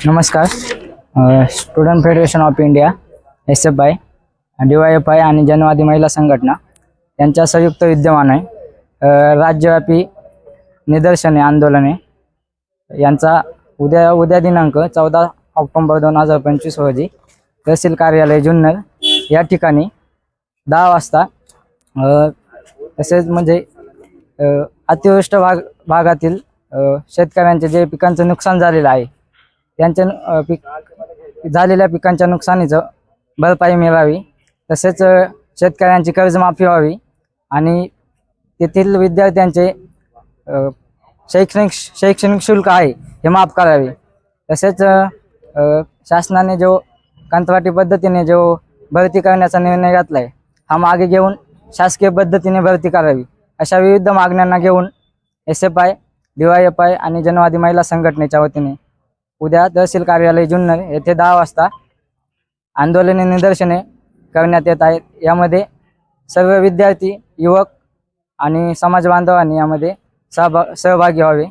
नमस्कार. Student federation of India S F I D Y F I आणि जनवादी महिला संघटना यांच्या संयुक्त विद्यमाने आहे राज्यव्यापी निदर्शने आंदोलने यांचा उद्या उद्या दिनांक चौदा ऑक्टोंबर दोन हजार पंचवीस रोजी तहसील कार्यालय जुन्नर या ठिकाणी दहा वाजता तसेच म्हणजे अतिवृष्ट भाग भागातील शेतकऱ्यांचे जे पिकांचं नुकसान झालेलं आहे त्यांच्या नु- पीक झालेल्या पिकांच्या नुकसानीचं भरपाई मिळावी. तसेच शेतकऱ्यांची कर्जमाफी व्हावी आणि तेथील विद्यार्थ्यांचे शैक्षणिक शैक्षणिक शुल्क आहे हे माफ करावे. तसेच शासनाने जो कंत्राटी पद्धतीने जो भरती करण्याचा निर्णय घेतला आहे हा मागे घेऊन शासकीय पद्धतीने भरती करावी. अशा विविध मागण्यांना घेऊन S F I D Y F I आणि जनवादी महिला संघटनेच्या वतीने उद्या तहसील कार्यालय जुन्नर येथे दहा वाजता आंदोलने निदर्शने करण्यात येत आहेत. यामध्ये सर्व विद्यार्थी युवक आणि समाज बांधवांनी यामध्ये सहभा सहभागी व्हावे.